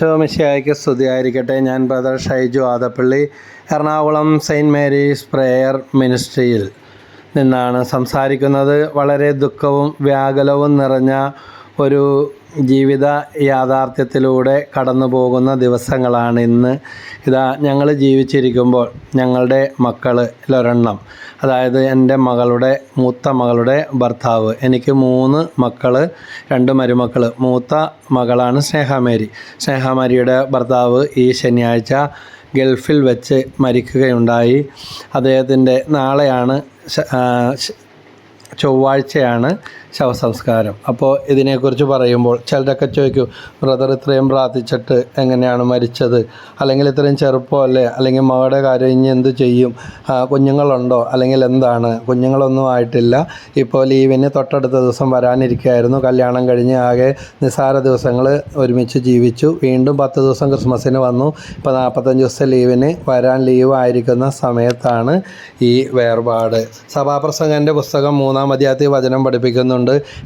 ശോമിശിയായിക്ക് സ്തുതിയായിരിക്കട്ടെ. ഞാൻ brother Shaiju Adappally Ernakulam Saint Mary's prayer മിനിസ്ട്രിയിൽ നിന്നാണ് സംസാരിക്കുന്നത്. വളരെ ദുഃഖവും വ്യാകുലവും നിറഞ്ഞ ഒരു ജീവിത യാഥാർത്ഥ്യത്തിലൂടെ കടന്നു പോകുന്ന ദിവസങ്ങളാണ് ഇന്ന്. ഇതാ ഞങ്ങൾ ജീവിച്ചിരിക്കുമ്പോൾ ഞങ്ങളുടെ മക്കളിലൊരെണ്ണം അതായത് എന്റെ മകളുടെ മൂത്ത മകളുടെ ഭർത്താവ്. എനിക്ക് മൂന്ന് മക്കൾ രണ്ട് മരുമക്കൾ മൂത്ത മകളാണ് സ്നേഹമേരി. സ്നേഹമേരിയുടെ ഭർത്താവ് ഈ ശനിയാഴ്ച ഗൾഫിൽ വെച്ച് മരിക്കുകയുണ്ടായി. അദ്ദേഹത്തിന്റെ നാളെയാണ് ചൊവ്വാഴ്ചയാണ് ശവസംസ്കാരം. അപ്പോൾ ഇതിനെക്കുറിച്ച് പറയുമ്പോൾ ചിലരൊക്കെ ചോദിക്കും ബ്രദർ ഇത്രയും പ്രാർത്ഥിച്ചിട്ട് എങ്ങനെയാണ് മരിച്ചത്? അല്ലെങ്കിൽ ഇത്രയും ചെറുപ്പമല്ലേ? അല്ലെങ്കിൽ മകളുടെ കാര്യം ഇനി എന്ത് ചെയ്യും? കുഞ്ഞുങ്ങളുണ്ടോ? അല്ലെങ്കിൽ എന്താണ്? കുഞ്ഞുങ്ങളൊന്നും ആയിട്ടില്ല. ഇപ്പോൾ ലീവിന് തൊട്ടടുത്ത ദിവസം വരാനിരിക്കുകയായിരുന്നു. കല്യാണം കഴിഞ്ഞ് ആകെ നിസ്സാര ദിവസങ്ങൾ ഒരുമിച്ച് ജീവിച്ചു. വീണ്ടും പത്ത് ദിവസം ക്രിസ്മസിന് വന്നു. ഇപ്പോൾ നാൽപ്പത്തഞ്ച് ദിവസത്തെ ലീവിന് വരാൻ ലീവ് ആയിരിക്കുന്ന സമയത്താണ് ഈ വേർപാട്. സഭാപ്രസംഗന്റെ പുസ്തകം മൂന്നാം അധ്യായത്തിൽ വചനം പഠിപ്പിക്കുന്നുണ്ട്.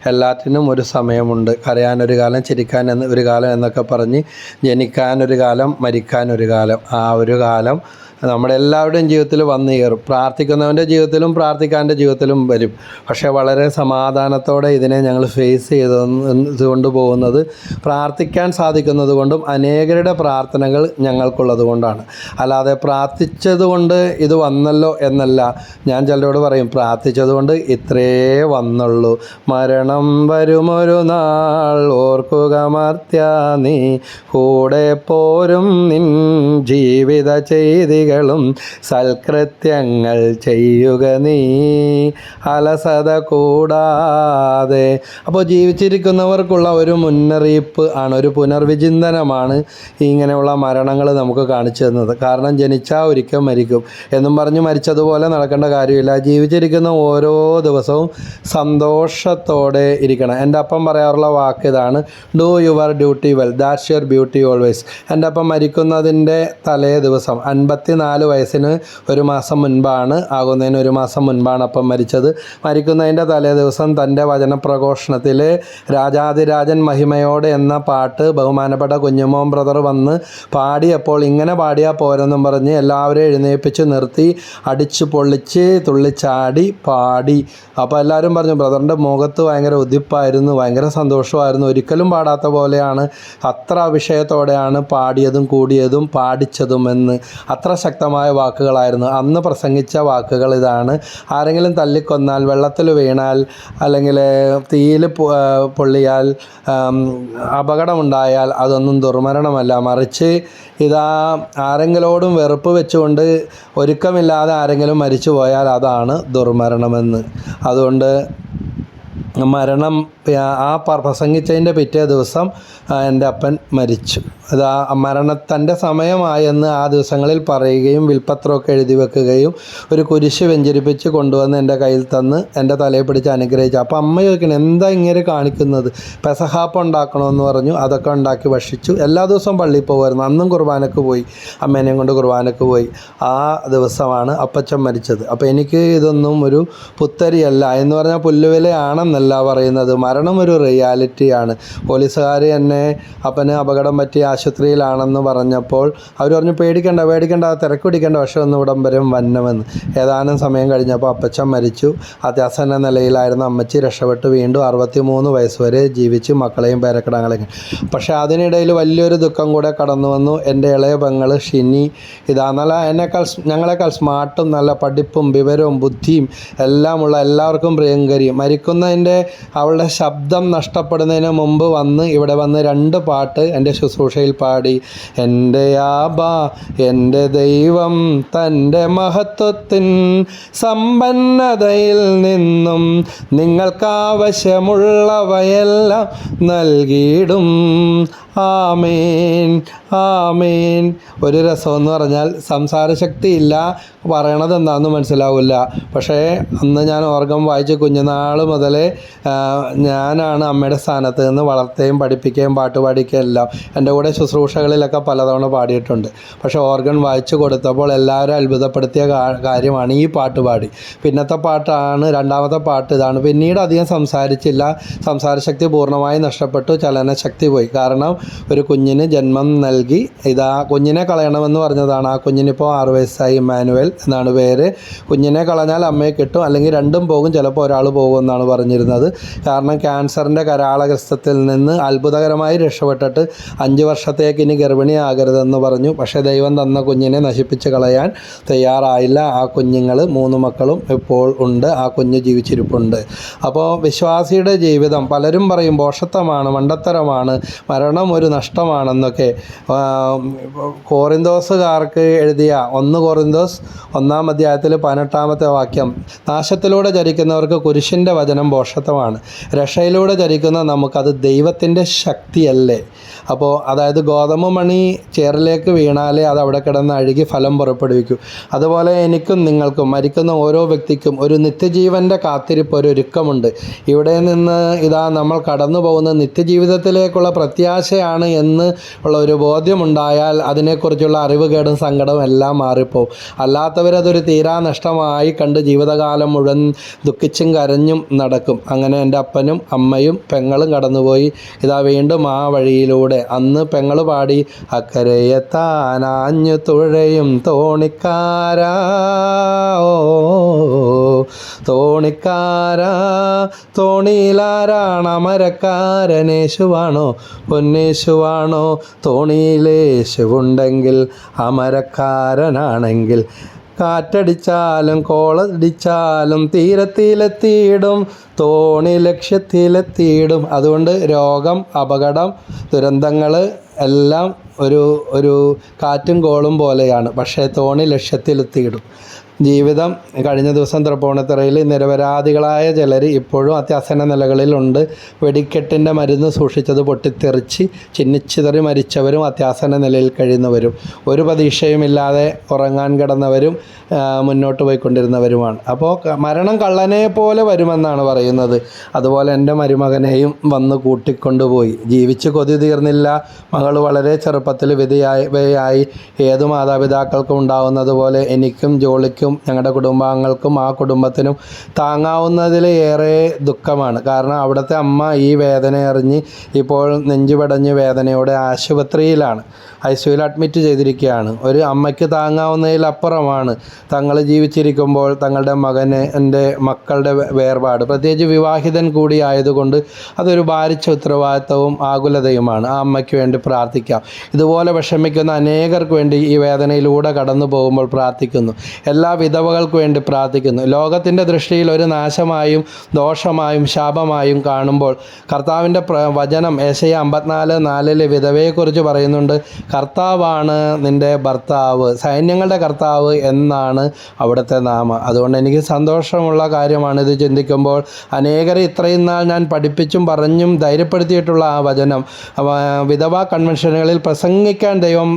എല്ലാറ്റിനും ഒരു സമയമുണ്ട്. കരയാനൊരു കാലം ചിരിക്കാൻ ഒരു കാലം എന്നൊക്കെ പറഞ്ഞ് ജനിക്കാനൊരു കാലം മരിക്കാനൊരു കാലം. ആ ഒരു കാലം നമ്മുടെ എല്ലാവരുടെയും ജീവിതത്തിൽ വന്നു കയറും. പ്രാർത്ഥിക്കുന്നവന്റെ ജീവിതത്തിലും പ്രാർത്ഥിക്കാന്റെ ജീവിതത്തിലും വരും. പക്ഷേ വളരെ സമാധാനത്തോടെ ഇതിനെ ഞങ്ങൾ ഫേസ് ചെയ്തുകൊണ്ട് പോകുന്നത് പ്രാർത്ഥിക്കാൻ സാധിക്കുന്നത് കൊണ്ടും അനേകരുടെ പ്രാർത്ഥനകൾ ഞങ്ങൾക്കുള്ളത് കൊണ്ടാണ്. അല്ലാതെ പ്രാർത്ഥിച്ചത് കൊണ്ട് ഇത് വന്നല്ലോ എന്നല്ല. ഞാൻ ചിലരോട് പറയും പ്രാർത്ഥിച്ചത് കൊണ്ട് ഇത്രേ വന്നുള്ളൂ. മരണം വരുമൊരു നാൾ. ഓർക്കുക മർത്യ നീ. കൂടെ പോരും നിൻ ജീവിത ചെയ്തികളും സൽകൃത്യങ്ങൾ ചെയ്യുക നീ. അലസത കൂടാതെ. അപ്പോൾ ജീവിച്ചിരിക്കുന്നവർക്കുള്ള ഒരു മുന്നറിയിപ്പ് ആണ് ഒരു പുനർവിചിന്തനമാണ് ഇങ്ങനെയുള്ള മരണങ്ങൾ നമുക്ക് കാണിച്ചു തന്നത്. കാരണം ജനിച്ചാൽ ഒരിക്കൽ മരിക്കും. എന്നും പറഞ്ഞ് മരിച്ചതുപോലെ നടക്കേണ്ട കാര്യമില്ല. ജീവിച്ചിരിക്കുന്ന ഓരോ ദിവസവും സന്തോഷത്തോടെ ഇരിക്കണം. എന്റെ അപ്പം പറയാറുള്ള വാക്ക് ഇതാണ് do your duty well that's your beauty always എന്റെ അപ്പം മരിക്കുന്നതിന്റെ തലേ ദിവസം അൻപത്തിനാല് വയസ്സിന് ഒരു മാസം മുൻപാണ് ആകുന്നതിന് ഒരു മാസം മുൻപാണ് അപ്പം മരിച്ചത്. മരിക്കുന്നതിന്റെ തലേ ദിവസം തന്റെ വചനപ്രഘോഷണത്തിൽ രാജാതിരാജൻ മഹിമയോടെ എന്ന പാട്ട് ബഹുമാനപ്പെട്ട കുഞ്ഞുമോൻ ബ്രദർ വന്ന് പാടിയപ്പോൾ ഇങ്ങനെ പാടിയാൽ പോരെന്നും പറഞ്ഞ് എല്ലാവരെയും എഴുന്നേൽപ്പിച്ച് നിർത്തി അടിച്ച് പൊള്ളിച്ച് തുള്ളിച്ചാടി പാടി. അപ്പോൾ എല്ലാവരും പറഞ്ഞു ബ്രദറിന്റെ മുഖത്ത് ഭയങ്കര ഉദിപ്പായിരുന്നു ഭയങ്കര സന്തോഷമായിരുന്നു. ഒരിക്കലും പാടാത്ത പോലെയാണ്. അത്ര വിഷയത്തോടെയാണ് പാടിയതും കൂടിയതും പാടിച്ചതും എന്ന് അത്ര ശക്തമായ വാക്കുകളായിരുന്നു. അന്ന് പ്രസംഗിച്ച വാക്കുകൾ ഇതാണ്. ആരെങ്കിലും തല്ലിക്കൊന്നാൽ വെള്ളത്തിൽ വീണാൽ അല്ലെങ്കിൽ തീയിൽ പൊള്ളിയാൽ അപകടമുണ്ടായാൽ അതൊന്നും ദുർമരണമല്ല. മറിച്ച് ഇതാ ആരെങ്കിലോടും വെറുപ്പ് വെച്ചുകൊണ്ട് ഒരുക്കമില്ലാതെ ആരെങ്കിലും മരിച്ചു പോയാൽ അതാണ് ദുർമരണമെന്ന്. അതുകൊണ്ട് മരണം ആ പ്രസംഗിച്ചതിന്റെ പിറ്റേ ദിവസം എന്റെ അപ്പൻ മരിച്ചു. അത് ആ മരണത്തിന്റെ തന്റെ സമയമായെന്ന് ആ ദിവസങ്ങളിൽ പറയുകയും വിൽപ്പത്രമൊക്കെ എഴുതി വെക്കുകയും ഒരു കുരിശ് വെഞ്ചരിപ്പിച്ച് കൊണ്ടുവന്ന് എന്റെ കയ്യിൽ തന്ന് എന്റെ തലയിൽ പിടിച്ച് അനുഗ്രഹിച്ചു. അപ്പോൾ അമ്മ ചോദിക്കണം എന്താ ഇങ്ങനെ കാണിക്കുന്നത്? പെസഹാപ്പ് ഉണ്ടാക്കണമെന്ന് പറഞ്ഞു അതൊക്കെ ഉണ്ടാക്കി ഭക്ഷിച്ചു. എല്ലാ ദിവസവും പള്ളിയിൽ പോകുമായിരുന്നു അന്നും കുർബാനക്ക് പോയി. അമ്മേനെയും കൊണ്ട് കുർബാനക്ക് പോയി. ആ ദിവസമാണ് അപ്പച്ചൻ മരിച്ചത്. അപ്പോൾ എനിക്ക് ഇതൊന്നും ഒരു പുത്തരിയല്ല. എന്ന് പറഞ്ഞാൽ പുല്ലുവിലയാണെന്നല്ല. പറയുന്നത്. മരണം ഒരു റിയാലിറ്റിയാണ് പോലീസുകാർ എന്നെ അപ്പന് അപകടം പറ്റി ആശുപത്രിയിലാണെന്ന് പറഞ്ഞപ്പോൾ അവർ പറഞ്ഞു പേടിക്കണ്ട പേടിക്കണ്ട തിരക്ക് പിടിക്കേണ്ട പക്ഷേ ഒന്ന് ഉടമ്പരം വന്നമെന്ന് ഏതാനും സമയം കഴിഞ്ഞപ്പോൾ അപ്പച്ചൻ മരിച്ചു. അത്യാസന്ന നിലയിലായിരുന്നു അമ്മച്ചി രക്ഷപ്പെട്ട്. വീണ്ടും അറുപത്തി മൂന്ന് വയസ്സ് വരെ ജീവിച്ചു മക്കളെയും പേരക്കിടങ്ങളെയും പക്ഷേ അതിനിടയിൽ വലിയൊരു ദുഃഖം കൂടെ കടന്നു വന്നു. എന്റെ ഇളയ പെങ്ങൾ ഷിനി ഇതാ നല്ല എന്നെക്കാൾ ഞങ്ങളെക്കാൾ സ്മാർട്ടും നല്ല പഠിപ്പും വിവരവും ബുദ്ധിയും എല്ലാമുള്ള എല്ലാവർക്കും പ്രിയങ്കരിയും. മരിക്കുന്നതിന്റെ അവളുടെ ശബ്ദം നഷ്ടപ്പെടുന്നതിന് മുമ്പ് വന്ന് ഇവിടെ വന്ന് രണ്ട് പാട്ട് എന്റെ ശുശ്രൂഷയിൽ പാടി. എന്റെ ആബ എന്റെ ദൈവം തന്റെ മഹത്വത്തിൻ സമ്പന്നതയിൽ നിന്നും നിങ്ങൾക്കാവശ്യമുള്ളവയെല്ലാം നൽകിയിടും. ആമേൻ ആമേൻ. ഒരു രസമെന്ന് പറഞ്ഞാൽ സംസാരശക്തി ഇല്ല പറയണത് എന്താണെന്ന് മനസ്സിലാവില്ല. പക്ഷേ അന്ന് ഞാൻ ഓർഗം വായിച്ച് കുഞ്ഞുനാൾ മുതലേ ഞാനാണ് അമ്മയുടെ സ്ഥാനത്ത് നിന്ന് വളർത്തുകയും പഠിപ്പിക്കുകയും പാട്ട് പാടിക്കുകയും എല്ലാം. എന്റെ കൂടെ ശുശ്രൂഷകളിലൊക്കെ പലതവണ പാടിയിട്ടുണ്ട്. പക്ഷേ ഓർഗൻ വായിച്ചു കൊടുത്തപ്പോൾ എല്ലാവരും അത്ഭുതപ്പെടുത്തിയ കാര്യമാണ് ഈ പാട്ട് പാടി. പിന്നത്തെ പാട്ടാണ് രണ്ടാമത്തെ പാട്ട് ഇതാണ്. പിന്നീട് അധികം സംസാരിച്ചില്ല. സംസാരശക്തി പൂർണമായി നഷ്ടപ്പെട്ടു. ചലനശക്തി പോയി. കാരണം ഒരു കുഞ്ഞിന് ജന്മം നൽകി. ഇതാ കുഞ്ഞിനെ കളയണമെന്ന് പറഞ്ഞതാണ്. ആ കുഞ്ഞിനിപ്പോൾ ആറ് വയസ്സായി ഇമ്മാനുവൽ എന്നാണ് പേര്. കുഞ്ഞിനെ കളഞ്ഞാൽ അമ്മയെ കിട്ടും അല്ലെങ്കിൽ രണ്ടും പോകും. ചിലപ്പോൾ ഒരാൾ പോകും എന്നാണ് പറഞ്ഞിരുന്നത്. കാരണം ക്യാൻസറിന്റെ കരാളഗ്രസ്തത്തിൽ നിന്ന് അത്ഭുതകരമായി രക്ഷപ്പെട്ടിട്ട് അഞ്ച് വർഷത്തേക്ക് ഇനി ഗർഭിണിയാകരുതെന്ന് പറഞ്ഞു. പക്ഷേ ദൈവം തന്ന കുഞ്ഞിനെ നശിപ്പിച്ച് കളയാൻ തയ്യാറായില്ല. ആ കുഞ്ഞുങ്ങൾ മൂന്ന് മക്കളും ഇപ്പോൾ ഉണ്ട്. ആ കുഞ്ഞ് ജീവിച്ചിരിപ്പുണ്ട്. അപ്പോൾ വിശ്വാസിയുടെ ജീവിതം പലരും പറയും പോഷത്തമാണ് മണ്ടത്തരമാണ്. മരണം ഒരു നഷ്ടമാണെന്നൊക്കെ കോറിന്തോസുകാർക്ക് എഴുതിയ ഒന്ന് കോറിന്തോസ് ഒന്നാം അധ്യായത്തിൽ പതിനെട്ടാമത്തെ വാക്യം നാശത്തിലൂടെ ചരിക്കുന്നവർക്ക് കുരിശിന്റെ വചനം പോഷത്വമാണ് രക്ഷയിലൂടെ ചരിക്കുന്ന നമുക്കത് ദൈവത്തിന്റെ ശക്തിയല്ലേ? അപ്പോൾ അതായത് ഗോതമ്പ് മണി ചേറിലേക്ക് വീണാലേ അത് അവിടെ കിടന്ന് അഴുകി ഫലം പുറപ്പെടുവിക്കൂ. അതുപോലെ എനിക്കും നിങ്ങൾക്കും മരിക്കുന്ന ഓരോ വ്യക്തിക്കും ഒരു നിത്യജീവന്റെ കാത്തിരിപ്പ് ഒരു ഒരുക്കമുണ്ട്. ഇവിടെ നിന്ന് ഇതാ നമ്മൾ കടന്നു പോകുന്ന നിത്യജീവിതത്തിലേക്കുള്ള പ്രത്യാശയാണ് എന്ന് ഉള്ള ഒരു ബോധ്യമുണ്ടായാൽ അതിനെക്കുറിച്ചുള്ള അറിവുകേടും സങ്കടവും എല്ലാം മാറിപ്പോവും. അല്ലാത്തവരതൊരു തീരാ നഷ്ടമായി കണ്ട് ജീവിതകാലം മുഴുവൻ ദുഃഖിച്ചും കരഞ്ഞും നടക്കും. അങ്ങനെ എന്റെ അപ്പനും അമ്മയും പെങ്ങളും കടന്നുപോയി. ഇതാ വീണ്ടും ആ വഴിയിലൂടെ. അന്ന് പെങ്ങൾ പാടി അക്കരയെത്താനാഞ്ഞു തുഴയും തോണിക്കാരാ ഓ തോണിക്കാരാ തോണിയിലാരാണ് അമരക്കാരനേശുവാണോ പൊന്നേശുവാണോ? തോണിയിലേശുവുണ്ടെങ്കിൽ അമരക്കാരനാണെങ്കിൽ കാറ്റടിച്ചാലും കോളടിച്ചാലും തീരത്തിലെത്തിയിടും തോണി ലക്ഷ്യത്തിലെത്തിയിടും അതുകൊണ്ട് രോഗം അപകടം ദുരന്തങ്ങൾ എല്ലാം ഒരു ഒരു കാറ്റും കോളും പോലെയാണ്. പക്ഷേ തോണി ലക്ഷ്യത്തിലെത്തിയിടും ജീവിതം. കഴിഞ്ഞ ദിവസം തൃപ്പൂണിത്തറയിൽ നിരപരാധികളായ ചിലർ ഇപ്പോഴും അത്യാസന്ന നിലകളിലുണ്ട്. വെടിക്കെട്ടിന്റെ മരുന്ന് സൂക്ഷിച്ചത് പൊട്ടിത്തെറിച്ച് ചിന്നിച്ചിതറി മരിച്ചവരും അത്യാസന്ന നിലയിൽ കഴിയുന്നവരും ഒരു പ്രതീക്ഷയുമില്ലാതെ ഉറങ്ങാൻ കിടന്നവരും മുന്നോട്ട് പോയിക്കൊണ്ടിരുന്നവരുമാണ്. അപ്പോൾ മരണം കള്ളനെ പോലെ വരുമെന്നാണ് പറയുന്നത്. അതുപോലെ എന്റെ മരുമകനെയും വന്ന് കൂട്ടിക്കൊണ്ടുപോയി. ജീവിച്ച് കൊതി തീർന്നില്ല. മകൾ വളരെ ചെറുപ്പത്തിൽ വിധയായി ഏതു മാതാപിതാക്കൾക്കും ഉണ്ടാവുന്നത് പോലെ എനിക്കും ജോളിക്കും ഞങ്ങളുടെ കുടുംബാംഗങ്ങൾക്കും ആ കുടുംബത്തിനും താങ്ങാവുന്നതിലേറെ ദുഃഖമാണ്. കാരണം അവിടുത്തെ അമ്മ ഈ വേദന അറിഞ്ഞ് ഇപ്പോൾ നെഞ്ചുപടഞ്ഞ് വേദനയോടെ ആശുപത്രിയിലാണ്. ഐ സിയുയിൽ അഡ്മിറ്റ് ചെയ്തിരിക്കുകയാണ്. ഒരു അമ്മയ്ക്ക് താങ്ങാവുന്നതിലപ്പുറമാണ് തങ്ങൾ ജീവിച്ചിരിക്കുമ്പോൾ തങ്ങളുടെ മകന് എന്റെ മക്കളുടെ വേർപാട്. പ്രത്യേകിച്ച് വിവാഹിതൻ കൂടി ആയതുകൊണ്ട് അതൊരു ഭാരിച്ച ഉത്തരവാദിത്തവും ആകുലതയുമാണ്. ആ അമ്മയ്ക്ക് വേണ്ടി പ്രാർത്ഥിക്കാം. ഇതുപോലെ വിഷമിക്കുന്ന അനേകർക്ക് വേണ്ടി ഈ വേദനയിലൂടെ കടന്നു പോകുമ്പോൾ പ്രാർത്ഥിക്കുന്നു. എല്ലാ വിധവകൾക്ക് വേണ്ടി പ്രാർത്ഥിക്കുന്നു. ലോകത്തിന്റെ ദൃഷ്ടിയിൽ ഒരു നാശമായും ദോഷമായും ശാപമായും കാണുമ്പോൾ കർത്താവിന്റെ വചനം ഏശയ അമ്പത്തിനാല് നാലിലെ വിധവയെക്കുറിച്ച് പറയുന്നുണ്ട്. കർത്താവാണ് നിന്റെ ഭർത്താവ് സൈന്യങ്ങളുടെ കർത്താവ് എന്നാണ് അവിടുത്തെ നാമം. അതുകൊണ്ട് എനിക്ക് സന്തോഷമുള്ള കാര്യമാണ് ഇത് ചിന്തിക്കുമ്പോൾ. അനേകരെ ഇത്രയും നാൾ ഞാൻ പഠിപ്പിച്ചും പറഞ്ഞും ധൈര്യപ്പെടുത്തിയിട്ടുള്ള ആ വചനം. വിധവാ കൺവെൻഷനുകളിൽ പ്രസംഗിക്കാൻ ദൈവം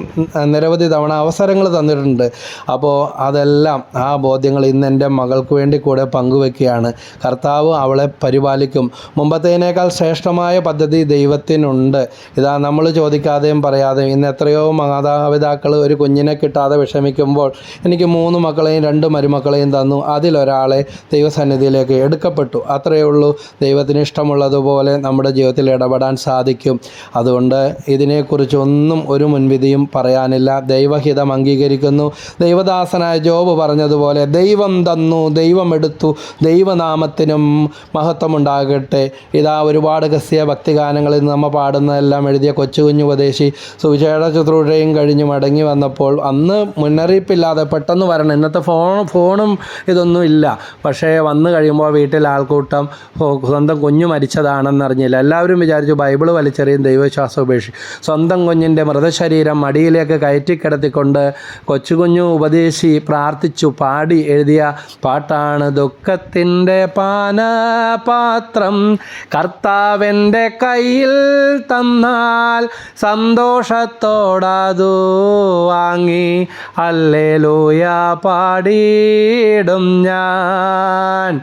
നിരവധി തവണ അവസരങ്ങൾ തന്നിട്ടുണ്ട്. അപ്പോൾ അതെല്ലാം ആ ബോധ്യങ്ങൾ ഇന്ന് എന്റെ മകൾക്ക് വേണ്ടി കൂടെ പങ്കുവെക്കുകയാണ്. കർത്താവ് അവളെ പരിപാലിക്കും. മുമ്പത്തേനേക്കാൾ ശ്രേഷ്ഠമായ പദ്ധതി ദൈവത്തിനുണ്ട്. ഇതാ നമ്മൾ ചോദിക്കാതെയും പറയാതെയും ഇന്ന് എത്രയോ മാതാപിതാക്കൾ ഒരു കുഞ്ഞിനെ കിട്ടാതെ വിഷമിക്കുമ്പോൾ എനിക്ക് മൂന്ന് മക്കളെയും രണ്ട് മരുമക്കളെയും തന്നു. അതിലൊരാളെ ദൈവസന്നിധിയിലേക്ക് എടുക്കപ്പെട്ടു. അത്രയേ ഉള്ളൂ. ദൈവത്തിന് ഇഷ്ടമുള്ളതുപോലെ നമ്മുടെ ജീവിതത്തിൽ ഇടപെടാൻ സാധിക്കും. അതുകൊണ്ട് ഇതിനെക്കുറിച്ചൊന്നും ഒരു മുൻവിധിയും പറയാനില്ല. ദൈവഹിതം അംഗീകരിക്കുന്നു. ദൈവദാസനായ ജോബ് പറഞ്ഞതുപോലെ ദൈവം തന്നു ദൈവം എടുത്തു ദൈവനാമത്തിനും മഹത്വമുണ്ടാകട്ടെ. ഇതാ ഒരുപാട് ക്രിസ്തീയ ഭക്തിഗാനങ്ങളിൽ നമ്മൾ പാടുന്നതെല്ലാം എഴുതിയ കൊച്ചു കുഞ്ഞു ഉപദേശി സുവിശേഷ ശുശ്രൂഷയും കഴിഞ്ഞ് മടങ്ങി വന്നപ്പോൾ അന്ന് മുന്നറിയിപ്പില്ലാതെ പെട്ടെന്ന് വരണം. ഇന്നത്തെ ഫോൺ ഫോണും ഇതൊന്നും ഇല്ല. പക്ഷേ വന്നു കഴിയുമ്പോൾ വീട്ടിൽ ആൾക്കൂട്ടം സ്വന്തം കുഞ്ഞു മരിച്ചതാണെന്നറിഞ്ഞില്ല എല്ലാവരും വിചാരിച്ചു ബൈബിൾ വലിച്ചെറിയും ദൈവവിശ്വാസം ഉപേക്ഷിച്ചു സ്വന്തം കുഞ്ഞിന്റെ മൃതശരീരം മടിയിലേക്ക് കയറ്റിക്കിടത്തിക്കൊണ്ട് കൊച്ചു കുഞ്ഞു ഉപദേശി പ്രാർത്ഥിച്ചു. പാടി എഴുതിയ പാട്ടാണ് ദുഃഖത്തിന്റെ പാനപാത്രം കർത്താവിന്റെ കയ്യിൽ തന്നാൽ സന്തോഷത്തോടതു വാങ്ങി അല്ലേലൂയ പാടിയിടും ഞാൻ.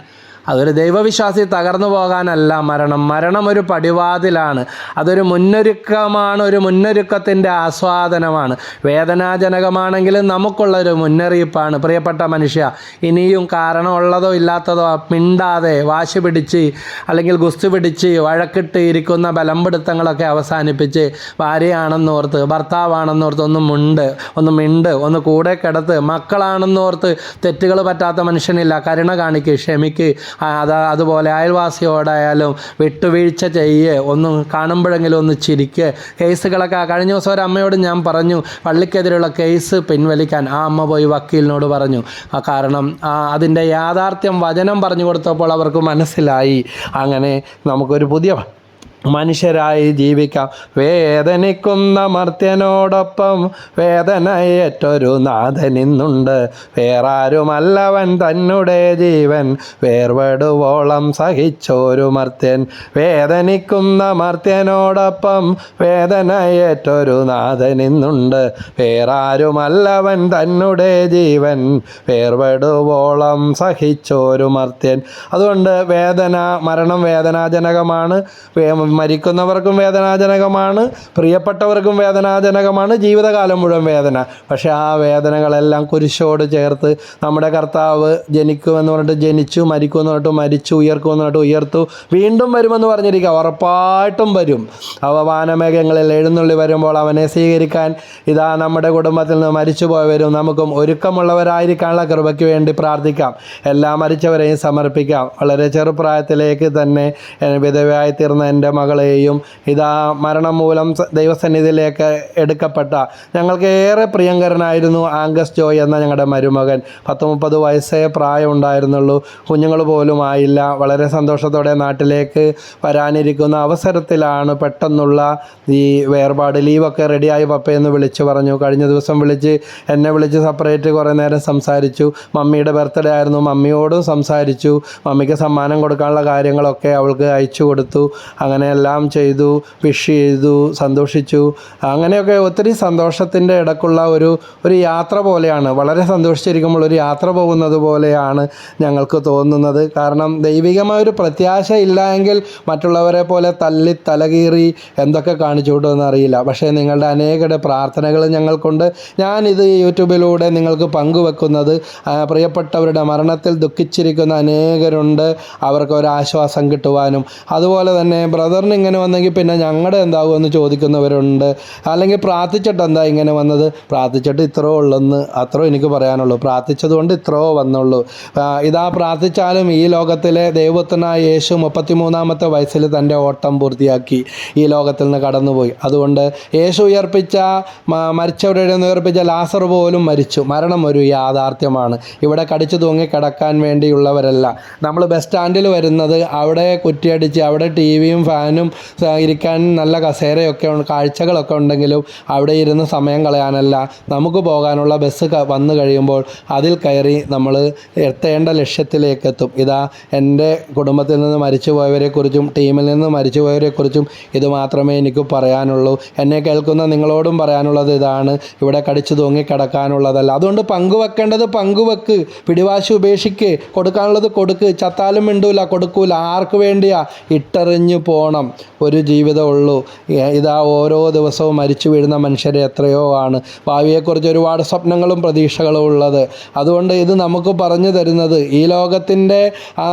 അതൊരു ദൈവവിശ്വാസി തകർന്നു പോകാനല്ല മരണം. മരണം ഒരു പടിവാതിലാണ്. അതൊരു മുന്നൊരുക്കമാണ് ഒരു മുന്നൊരുക്കത്തിന്റെ ആസ്വാദനമാണ്. വേദനാജനകമാണെങ്കിലും നമുക്കുള്ളൊരു മുന്നറിയിപ്പാണ്. പ്രിയപ്പെട്ട മനുഷ്യ ഇനിയും കാരണമുള്ളതോ ഇല്ലാത്തതോ മിണ്ടാതെ വാശി പിടിച്ച് അല്ലെങ്കിൽ ഗുസ്തി പിടിച്ച് വഴക്കിട്ട് ഇരിക്കുന്ന ബലംപിടുത്തങ്ങളൊക്കെ അവസാനിപ്പിച്ച് ഭാര്യയാണെന്നോർത്ത് ഭർത്താവാണെന്നോർത്ത് ഒന്നും മുണ്ട് ഒന്ന് മിണ്ട് ഒന്ന് കൂടെ കിടത്ത് മക്കളാണെന്നോർത്ത് തെറ്റുകൾ പറ്റാത്ത മനുഷ്യനില്ല. കരുണ കാണിക്ക് ക്ഷമിക്ക് അത് അതുപോലെ അയൽവാസിയോടായാലും വിട്ടുവീഴ്ച ചെയ്യ് ഒന്ന് കാണുമ്പോഴെങ്കിലും ഒന്ന് ചിരിക്ക്. കേസുകളൊക്കെ കഴിഞ്ഞ ദിവസം ഒരു അമ്മയോട് ഞാൻ പറഞ്ഞു പള്ളിക്കെതിരെയുള്ള കേസ് പിൻവലിക്കാൻ ആ അമ്മ പോയി വക്കീലിനോട് പറഞ്ഞു. ആ കാരണം അതിന്റെ യാഥാർത്ഥ്യം വചനം പറഞ്ഞു കൊടുത്തപ്പോൾ അവർക്ക് മനസ്സിലായി. അങ്ങനെ നമുക്കൊരു പുതിയ മനുഷ്യരായി ജീവിക്കാം. വേദനിക്കുന്ന മർത്യനോടൊപ്പം വേദനയേറ്റൊരു നാഥനിന്നുണ്ട് വേറാരുമല്ലവൻ തന്നെ ജീവൻ. വേർപെടുവോളം സഹിച്ചോരു മർത്യൻ. വേദനിക്കുന്ന മർത്യനോടൊപ്പം വേദനയേറ്റൊരു നാഥനിന്നുണ്ട് വേറാരുമല്ലവൻ തന്നെ ജീവൻ. വേർപെടുവോളം സഹിച്ചോരു മർത്യൻ. അതുകൊണ്ട് വേദന മരണം വേദനാജനകമാണ്. മരിക്കുന്നവർക്കും വേദനാജനകമാണ് പ്രിയപ്പെട്ടവർക്കും വേദനാജനകമാണ് ജീവിതകാലം മുഴുവൻ വേദന. പക്ഷേ ആ വേദനകളെല്ലാം കുരിശോട് ചേർത്ത് നമ്മുടെ കർത്താവ് ജനിക്കുമെന്ന് പറഞ്ഞിട്ട് ജനിച്ചു മരിക്കുമെന്ന് പറഞ്ഞിട്ട് മരിച്ചു ഉയർക്കുമെന്ന് പറഞ്ഞിട്ട് ഉയർത്തു വീണ്ടും വരുമെന്ന് പറഞ്ഞിരിക്കുക. ഉറപ്പായിട്ടും വരും. അവ വാനമേഘങ്ങളിൽ എഴുന്നള്ളി വരുമ്പോൾ അവനെ സ്വീകരിക്കാൻ ഇതാ നമ്മുടെ കുടുംബത്തിൽ നിന്ന് മരിച്ചു പോയവരും നമുക്കും ഒരുക്കമുള്ളവരായിരിക്കാനുള്ള കൃപയ്ക്ക് വേണ്ടി പ്രാർത്ഥിക്കാം. എല്ലാ മരിച്ചവരെയും സമർപ്പിക്കാം. വളരെ ചെറുപ്രായത്തിലേക്ക് തന്നെ വിധവയായി തീർന്ന എന്റെ മകളെയും ഇതാ മരണം മൂലം ദൈവസന്നിധിയിലേക്ക് എടുക്കപ്പെട്ട ഞങ്ങൾക്ക് ഏറെ പ്രിയങ്കരനായിരുന്നു ആംഗസ് ജോയ് എന്ന ഞങ്ങളുടെ മരുമകൻ. പത്ത് മുപ്പത് വയസ്സേ പ്രായം ഉണ്ടായിരുന്നുള്ളൂ. കുഞ്ഞുങ്ങൾ പോലും ആയില്ല. വളരെ സന്തോഷത്തോടെ നാട്ടിലേക്ക് വരാനിരിക്കുന്ന അവസരത്തിലാണ് പെട്ടെന്നുള്ള ഈ വേർപാട്. ലീവൊക്കെ റെഡിയായി പപ്പയെന്ന് വിളിച്ചു പറഞ്ഞു. കഴിഞ്ഞ ദിവസം വിളിച്ച് എന്നെ വിളിച്ച് സെപ്പറേറ്റ് കുറേ നേരം സംസാരിച്ചു. മമ്മിയുടെ ബർത്ത്ഡേ ആയിരുന്നു. മമ്മിയോടും സംസാരിച്ചു. മമ്മിക്ക് സമ്മാനം കൊടുക്കാനുള്ള കാര്യങ്ങളൊക്കെ അവൾക്ക് അയച്ചു കൊടുത്തു. അങ്ങനെ എല്ലാം ചെയ്തു വിഷ് ചെയ്തു സന്തോഷിച്ചു. അങ്ങനെയൊക്കെ ഒത്തിരി സന്തോഷത്തിന്റെ ഇടക്കുള്ള ഒരു ഒരു യാത്ര പോലെയാണ്. വളരെ സന്തോഷിച്ചിരിക്കുമ്പോൾ ഒരു യാത്ര പോകുന്നത് പോലെയാണ് ഞങ്ങൾക്ക് തോന്നുന്നത്. കാരണം ദൈവികമായ ഒരു പ്രത്യാശ ഇല്ല എങ്കിൽ മറ്റുള്ളവരെ പോലെ തല്ലി തലകീറി എന്തൊക്കെ കാണിച്ചു വിടുമെന്ന് അറിയില്ല. പക്ഷേ നിങ്ങളുടെ അനേകരുടെ പ്രാർത്ഥനകൾ ഞങ്ങൾക്കുണ്ട്. ഞാനിത് യൂട്യൂബിലൂടെ നിങ്ങൾക്ക് പങ്കുവെക്കുന്നത് പ്രിയപ്പെട്ടവരുടെ മരണത്തിൽ ദുഃഖിച്ചിരിക്കുന്ന അനേകരുണ്ട്. അവർക്ക് ഒരാശ്വാസം കിട്ടുവാനും. അതുപോലെ തന്നെ ബ്രദറിന് ഇങ്ങനെ വന്നെങ്കിൽ പിന്നെ ഞങ്ങളുടെ എന്താകുമെന്ന് ചോദിക്കുന്നവരുണ്ട്. അല്ലെങ്കിൽ പ്രാർത്ഥിച്ചിട്ട് എന്താ ഇങ്ങനെ വന്നത്? പ്രാർത്ഥിച്ചിട്ട് ഇത്രയോ ഉള്ളെന്ന് അത്രോ എനിക്ക് പറയാനുള്ളൂ. പ്രാർത്ഥിച്ചതുകൊണ്ട് ഇത്രയോ വന്നുള്ളൂ. ഇതാ പ്രാർത്ഥിച്ചാലും ഈ ലോകത്തിലെ ദൈവത്തിനായ യേശു മുപ്പത്തിമൂന്നാമത്തെ വയസ്സിൽ തന്റെ ഓട്ടം പൂർത്തിയാക്കി ഈ ലോകത്തിൽ നിന്ന് കടന്നുപോയി. അതുകൊണ്ട് യേശു ഉയർപ്പിച്ച മരിച്ചവരുടെ ഉയർപ്പിച്ച ലാസർ പോലും മരിച്ചു. മരണം ഒരു യാഥാർത്ഥ്യമാണ്. ഇവിടെ കടിച്ചു തൂങ്ങി കിടക്കാൻ വേണ്ടിയുള്ളവരല്ല. നമ്മൾ ബസ് സ്റ്റാൻഡിൽ വരുന്നത് അവിടെ കുറ്റിയടിച്ച് അവിടെ ടി വിയും ഫാനും സ- ഇരിക്കാൻ നല്ല കസേരയൊക്കെ കാഴ്ചകളൊക്കെ ഉണ്ടെങ്കിലും അവിടെ ഇരുന്ന് സമയം കളയാനല്ല. നമുക്ക് പോകാനുള്ള ബസ് വന്നു കഴിയുമ്പോൾ അതിൽ കയറി നമ്മൾ എത്തേണ്ട ലക്ഷ്യത്തിലേക്ക് എത്തും ഇതാ എന്റെ കുടുംബത്തിൽ നിന്ന് മരിച്ചുപോയവരെക്കുറിച്ചും ടീമിൽ നിന്ന് മരിച്ചുപോയവരെക്കുറിച്ചും ഇത് മാത്രമേ എനിക്ക് പറയാനുള്ളൂ. എന്നെ കേൾക്കുന്ന നിങ്ങളോടും പറയാനുള്ളത് ഇതാണ്. ഇവിടെ കടിച്ചു തൂങ്ങി കിടക്കാനുള്ളതല്ല. അതുകൊണ്ട് പങ്കുവെക്കേണ്ടത് പങ്കുവെക്ക്. പിടിവാശി ഉപേക്ഷിക്ക്. കൊടുക്കാനുള്ളത് കൊടുക്ക്. ചത്താലും മിണ്ടൂല. കൊടുക്കൂല. ആർക്ക് വേണ്ടിയാ? ഇട്ടറിഞ്ഞു പോണം ഒരു ജീവിതമുള്ളൂ ഇതാ ഓരോ ദിവസവും മരിച്ചു വീഴുന്ന മനുഷ്യരെ എത്രയോ ആണ്. ഭാവിയെക്കുറിച്ച് ഒരുപാട് സ്വപ്നങ്ങളും പ്രതീക്ഷകളും ഉള്ളത്. അതുകൊണ്ട് ഇത് നമുക്ക് പറഞ്ഞു തരുന്നത് ഈ ലോകത്തിന്റെ ആ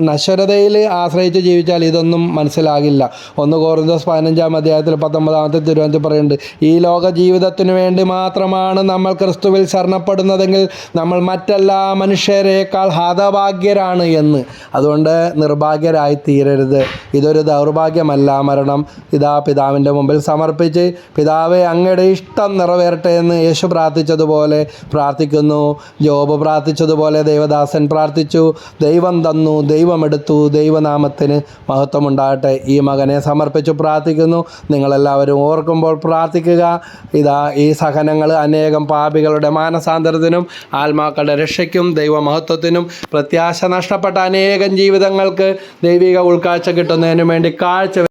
നശ്വരതയിൽ ആശ്രയിച്ച് ജീവിച്ചാൽ ഇതൊന്നും മനസ്സിലാകില്ല. ഒന്ന് കോറിന്തോസ് പതിനഞ്ചാം അധ്യായത്തിൽ പത്തൊമ്പതാമത്തെ തിരുവനന്തപുരം പറയുന്നുണ്ട് ഈ ലോക ജീവിതത്തിന് വേണ്ടി മാത്രമാണ് നമ്മൾ ക്രിസ്തുവിൽ ശരണപ്പെടുന്നതെങ്കിൽ നമ്മൾ മറ്റെല്ലാ മനുഷ്യരേക്കാൾ ഹതഭാഗ്യരാണ് എന്ന്. അതുകൊണ്ട് നിർഭാഗ്യരായി തീരരുത്. ഇതൊരു ദൗർഭാഗ്യമല്ല. മരണം ഇതാ പിതാവിന്റെ മുമ്പിൽ സമർപ്പിച്ച് പിതാവെ അങ്ങയുടെ ഇഷ്ടം നിറവേറട്ടെ എന്ന് യേശു പ്രാർത്ഥിച്ചതുപോലെ പ്രാർത്ഥിക്കുന്നു. ജോബ് പ്രാർത്ഥിച്ചതുപോലെ ദൈവദാസൻ പ്രാർത്ഥിച്ചു. ദൈവം തന്നു. ദൈവമെടുത്തു. ദൈവനാമത്തിന് മഹത്വമുണ്ടാകട്ടെ. ഈ മകനെ സമർപ്പിച്ചു പ്രാർത്ഥിക്കുന്നു. നിങ്ങളെല്ലാവരും ഓർക്കുമ്പോൾ പ്രാർത്ഥിക്കുക. ഇതാ ഈ സഹനങ്ങൾ അനേകം പാപികളുടെ മാനസാന്തരത്തിനും ആത്മാക്കളുടെ രക്ഷയ്ക്കും ദൈവമഹത്വത്തിനും പ്രത്യാശ നഷ്ടപ്പെട്ട അനേകം ജീവിതങ്ങൾക്ക് ദൈവിക ഉൾക്കാഴ്ച കിട്ടുന്നതിനും വേണ്ടി കാഴ്ച